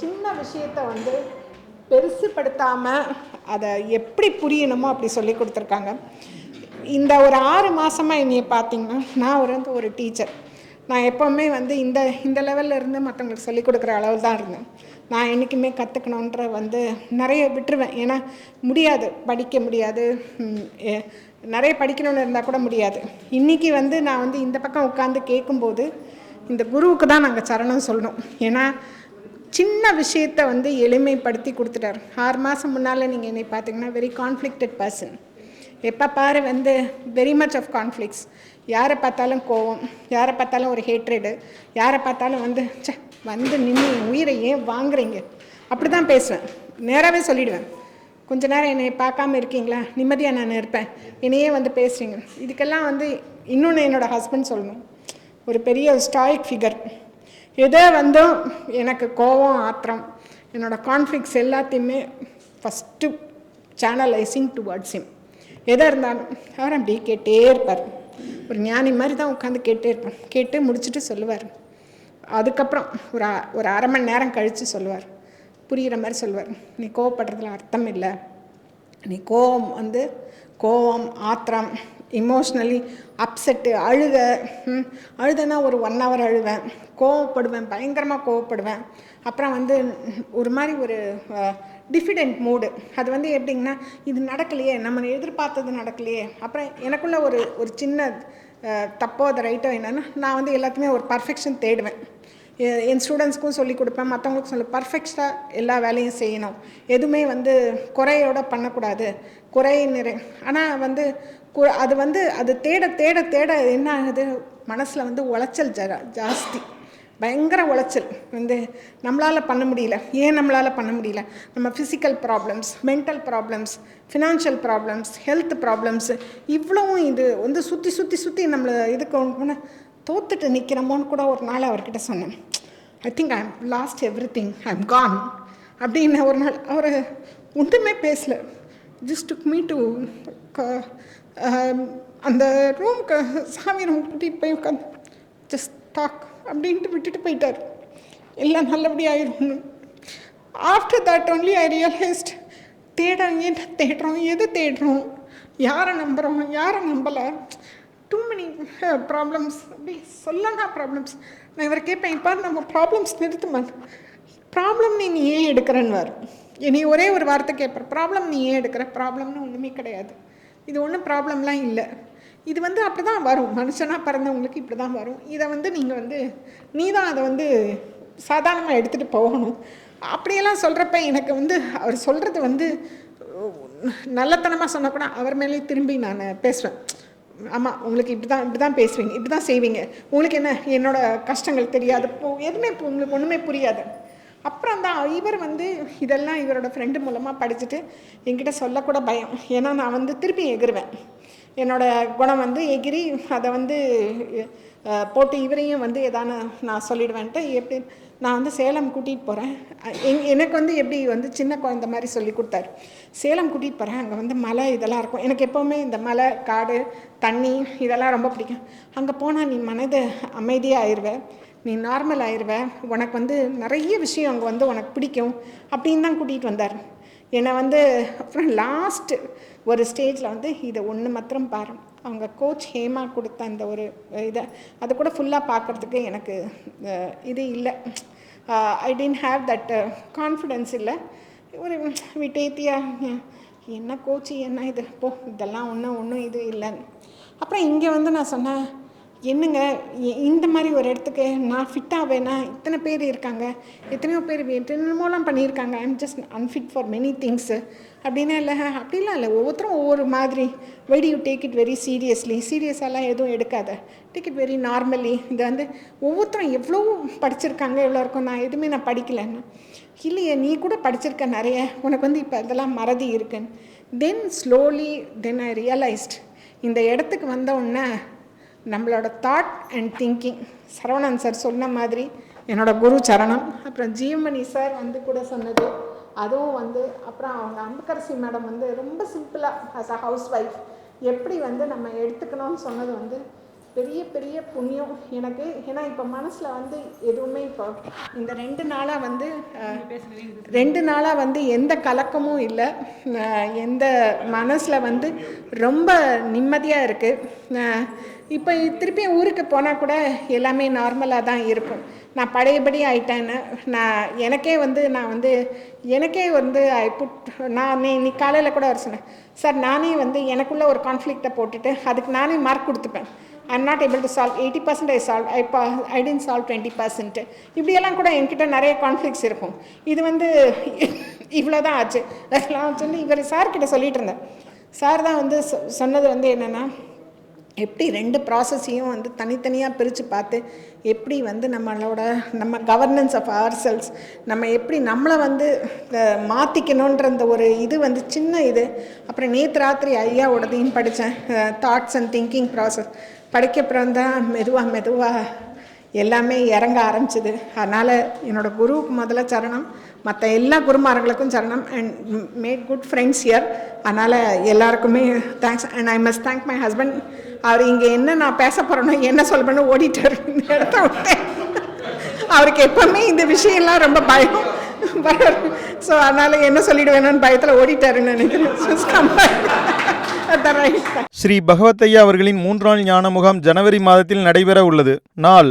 சின்ன விஷயத்த வந்து பெருசுப்படுத்தாமல் அதை எப்படி புரியணுமோ அப்படி சொல்லி கொடுத்துருக்காங்க. இந்த ஒரு ஆறு மாதமாக என்னையை பார்த்தீங்கன்னா நான் ஒரு வந்து ஒரு டீச்சர். நான் எப்போவுமே வந்து இந்த இந்த லெவலில் இருந்து மற்றவங்களுக்கு சொல்லிக் கொடுக்குற அளவு தான் இருந்தேன். நான் என்றைக்குமே கற்றுக்கணுன்ற வந்து நிறைய விட்டுருவேன். ஏன்னா முடியாது. படிக்க முடியாது. நிறைய படிக்கணும்னு இருந்தால் கூட முடியாது. இன்றைக்கி வந்து நான் வந்து இந்த பக்கம் உட்காந்து கேட்கும்போது இந்த குருவுக்கு தான் நாங்கள் சரணம் சொல்லணும். ஏன்னா சின்ன விஷயத்த வந்து எளிமைப்படுத்தி கொடுத்துட்டார். ஆறு மாதம் முன்னால் நீங்கள் என்னை பார்த்தீங்கன்னா வெரி கான்ஃப்ளிக்டட் பர்சன் எப்போ பாரு வந்து வெரி மச் ஆஃப் கான்ஃப்ளிக்ஸ் யாரை பார்த்தாலும் கோவம் யாரை பார்த்தாலும் ஒரு ஹேட்ரடு யாரை பார்த்தாலும் வந்து சே வந்து நின்று என் உயிரை ஏன் வாங்குறீங்க? அப்படி தான் பேசுவேன். நேராகவே சொல்லிவிடுவேன் கொஞ்ச நேரம் என்னை பார்க்காம இருக்கீங்களா? நிம்மதியாக நான் இருப்பேன். என்னையே வந்து பேசுகிறீங்க இதுக்கெல்லாம் வந்து இன்னொன்று என்னோடய ஹஸ்பண்ட் சொல்லணும். ஒரு பெரிய ஸ்டாயிக் ஃபிகர் எதை வந்தும் எனக்கு கோபம் ஆத்திரம். என்னோடய கான்ஃப்ளிக்ஸ் எல்லாத்தையுமே ஃபஸ்ட்டு சேனலைசிங் டுவர்ட்ஸ் ஹிம் எதாக இருந்தாலும் அவர் அப்படியே கேட்டே இருப்பார். ஒரு ஞானி மாதிரி தான் உட்காந்து கேட்டே இருப்பார். கேட்டு முடிச்சுட்டு சொல்லுவார். அதுக்கப்புறம் ஒரு அ- ஒரு அரை மணி நேரம் கழித்து சொல்லுவார். புரிகிற மாதிரி சொல்லுவார். நீ கோவப்படுறதுல அர்த்தம் இல்லை. நீ கோவம் வந்து கோவம் ஆத்திரம் இமோஷ்னலி அப்செட்டு அழுக ம், ஒரு ஒன் ஹவர் அழுவேன். கோவப்படுவேன் பயங்கரமாக கோவப்படுவேன். அப்புறம் வந்து ஒரு மாதிரி ஒரு டிஃபிடென்ட் மூடு அது வந்து எப்படிங்கன்னா இது நடக்கலையே நம்ம எதிர்பார்த்தது நடக்கலையே. அப்புறம் எனக்குள்ள ஒரு ஒரு சின்ன தப்போ அது ரைட்டோ என்னென்னா நான் வந்து எல்லாத்தையுமே ஒரு பர்ஃபெக்ஷன் தேடுவேன். என் ஸ்டூடெண்ட்ஸ்க்கும் சொல்லிக் கொடுப்பேன். மற்றவங்களுக்கும் சொல்லி. பர்ஃபெக்டாக எல்லா வேலையும் செய்யணும். எதுவுமே வந்து குறையோட பண்ணக்கூடாது. குறை நிறை ஆனால் வந்து கு- அது வந்து அது தேட தேட தேட என்ன ஆகுது? மனசில் வந்து உளைச்சல் ஜா ஜாஸ்தி. பயங்கர உளைச்சல். வந்து நம்மளால் பண்ண முடியல. ஏன் நம்மளால் பண்ண முடியல? நம்ம physical problems mental problems financial problems health problems இவ்வளவும் இது வந்து சுற்றி சுற்றி சுற்றி நம்மளை இதுக்கு ஒன்று தோத்துட்டு நிற்கிறோமோன்னு கூட ஒரு நாள் அவர்கிட்ட சொன்னேன். I think I lost everything I am gone அப்படின்னு ஒரு நாள் அவர் ஒன்றுமே பேசல. ஜஸ்ட் டுக் மீ டு அந்த ரூமுக்கு சாமி ரூம் கூட்டிகிட்டு போய் உட்காந்து ஜஸ்ட் டாக் அப்படின்ட்டு விட்டுட்டு போயிட்டார். எல்லாம் நல்லபடியாயிரும் after that only I realised தேட என்ன தேடுறோம் எது தேடுறோம்? யாரை நம்புகிறோம் யாரை நம்பலை? ப்ராப்ளம்ஸ் அப்படி சொல்லனா ப்ராப்ளம்ஸ் நான் இவர் கேட்பேன் இப்போ நம்ம ப்ராப்ளம்ஸ் நிறுத்துமா ப்ராப்ளம் நீ நீ ஏன் எடுக்கிறன்னு வரும் இனி ஒரே ஒரு வார்த்தை கேட்பார். ப்ராப்ளம் நீ ஏன் எடுக்கிற? ப்ராப்ளம்னு ஒன்றுமே கிடையாது. இது ஒன்றும் ப்ராப்ளம்லாம் இல்லை. இது வந்து அப்படி தான் வரும். மனுஷனாக பிறந்தவங்களுக்கு இப்படி தான் வரும். இதை வந்து நீங்கள் வந்து நீ தான் அதை வந்து சாதாரணமாக எடுத்துகிட்டு போகணும். அப்படியெல்லாம் சொல்கிறப்ப எனக்கு வந்து அவர் சொல்கிறது வந்து நல்லத்தனமாக சொன்னால் கூட அவர் மேலே திரும்பி நான் பேசுவேன். ஆமாம் உங்களுக்கு இப்படி தான் இப்படி தான் பேசுவீங்க இப்படி தான் செய்வீங்க. உங்களுக்கு என்ன என்னோட கஷ்டங்கள் தெரியாது போ எதுவுமே உங்களுக்கு ஒன்றுமே புரியாது. அப்புறம் தான் இவர் வந்து இதெல்லாம் இவரோட ஃப்ரெண்டு மூலமாக படிச்சுட்டு என்கிட்ட சொல்லக்கூட பயம். ஏன்னா நான் வந்து திருப்பி எகிருவேன். என்னோட குணம் வந்து எகிரி அதை வந்து போட்டு இவரையும் வந்து எதான நான் சொல்லிடுவேன்ட்டு எப்படி நான் வந்து சேலம் கூட்டிகிட்டு போகிறேன் எங் எனக்கு வந்து எப்படி வந்து சின்ன குழந்த மாதிரி சொல்லி கொடுத்தாரு. சேலம் கூட்டிகிட்டு போகிறேன் அங்கே வந்து மலை இதெல்லாம் இருக்கும். எனக்கு எப்போவுமே இந்த மலை காடு தண்ணி இதெல்லாம் ரொம்ப பிடிக்கும். அங்கே போனால் நீ மனது அமைதியாக ஆயிடுவ நீ நார்மல் ஆயிடுவ உனக்கு வந்து நிறைய விஷயம் அங்கே வந்து உனக்கு பிடிக்கும் அப்படின்னு தான் கூட்டிகிட்டு வந்தார். என்னை வந்து அப்புறம் லாஸ்ட்டு ஒரு ஸ்டேஜில் வந்து இதை ஒன்று மாத்திரம் பாரு. அவங்க கோச் ஹேமா கொடுத்த அந்த ஒரு இதை அதை கூட ஃபுல்லாக பார்க்குறதுக்கு எனக்கு இது இல்லை. I didn't have that confidence இல்லை. ஒரு விட்டேத்தியா என்ன கோச்சு என்ன இது? போ இதெல்லாம் ஒன்றும் ஒன்றும் இது இல்லைன்னு. அப்புறம் இங்கே வந்து நான் சொன்னேன் என்னங்க இந்த மாதிரி ஒரு இடத்துக்கு நான் ஃபிட்டாக வேணா இத்தனை பேர் இருக்காங்க எத்தனையோ பேர் என்னமோலாம் பண்ணியிருக்காங்க. I'm just unfit for many things அப்படின்னா இல்லை அப்படிலாம் இல்லை. ஒவ்வொருத்தரும் ஒவ்வொரு மாதிரி. Did you take it very seriously சீரியஸாலாம் எதுவும் எடுக்காத. டேக் இட் வெரி நார்மலி இது வந்து ஒவ்வொருத்தரும் எவ்வளோ படிச்சிருக்காங்க எவ்வளோ இருக்கும். நான் எதுவுமே நான் படிக்கலைன்னு இல்லையே நீ கூட படிச்சிருக்க நிறைய. உனக்கு வந்து இப்போ இதெல்லாம் மறதி இருக்குன்னு. தென் ஸ்லோலி தென் ஐ ரியலைஸ்ட் இந்த இடத்துக்கு வந்த உடனே நம்மளோட thought and thinking Saravanan sir சொன்ன மாதிரி என்னோட குரு சரணம். அப்புறம் ஜீவமணி சார் வந்து கூட சொன்னது. அதுவும் வந்து அப்புறம் அவங்க அம்புக்கரசி மேடம் வந்து ரொம்ப சிம்பிளாக ஆஸ் அ ஹவுஸ் ஒய்ஃப் எப்படி வந்து நம்ம எடுத்துக்கணும்னு சொன்னது வந்து பெரிய பெரிய புண்ணியம் எனக்கு. ஏன்னா இப்போ மனசில் வந்து எதுவுமே இப்போ இந்த ரெண்டு நாளாக வந்து ரெண்டு நாளாக வந்து எந்த கலக்கமும் இல்லை. எந்த மனசில் வந்து ரொம்ப நிம்மதியாக இருக்குது இப்போ திருப்பி ஊருக்கு போனால் கூட எல்லாமே நார்மலாக தான் இருக்கும். நான் பழையபடி ஆயிட்டேன்னு நான் எனக்கே வந்து நான் வந்து எனக்கே வந்து ஐ புட் நான் நீ நீ காலையில் கூட வர சொன்னேன். சார் நானே வந்து எனக்குள்ளே ஒரு கான்ஃப்ளிக்டை போட்டுட்டு அதுக்கு நானே mark கொடுத்துப்பேன். I'm not able to solve eighty percent I solve I பா I didn't solve twenty percent இப்படியெல்லாம் கூட என்கிட்ட நிறைய கான்ஃப்ளிக்ஸ் இருக்கும். இது வந்து இவ்வளோ தான் ஆச்சு. அதெல்லாம் சொல்லி இவர் சார்கிட்ட சொல்லிட்டு இருந்தேன் சார் தான் வந்து சொ- சொன்னது வந்து என்னென்னா எப்படி ரெண்டு ப்ராசஸையும் வந்து தனித்தனியாக பிரித்து பார்த்து எப்படி வந்து நம்மளோட நம்ம கவர்னன்ஸ் ஆஃப் அவர் செல்ஸ் நம்ம எப்படி நம்மளை வந்து மாற்றிக்கணுன்ற அந்த ஒரு இது வந்து சின்ன இது. அப்புறம் நேற்று ராத்திரி ஐயாவோடதையும் படித்தேன். தாட்ஸ் அண்ட் திங்கிங் ப்ராசஸ் படிக்கப்புறம் தான் மெதுவாக மெதுவாக எல்லாமே இறங்க ஆரம்பிச்சிது. அதனால் என்னோடய குருவுக்கு முதல்ல சரணம். மற்ற எல்லா குருமார்களுக்கும் சரணம். And made good friends here அதனால் எல்லாருக்குமே thanks and I must thank my husband அவர் இங்கே என்ன நான் பேச போகிறேனோ என்ன சொல்லணும்னு ஓடிட்டார் இந்த இடத்த விட்டேன். அவருக்கு எப்பவுமே இந்த விஷயம்லாம் ரொம்ப பயம். ஸோ அதனால் என்ன சொல்லிடுவேணும்னு பயத்தில் ஓடிட்டாருன்னு நினைக்கிறேன். ஸ்ரீ பகவத்தையா அவர்களின் மூன்றாம் ஞான முகாம் ஜனவரி மாதத்தில் நடைபெற உள்ளது. நாள்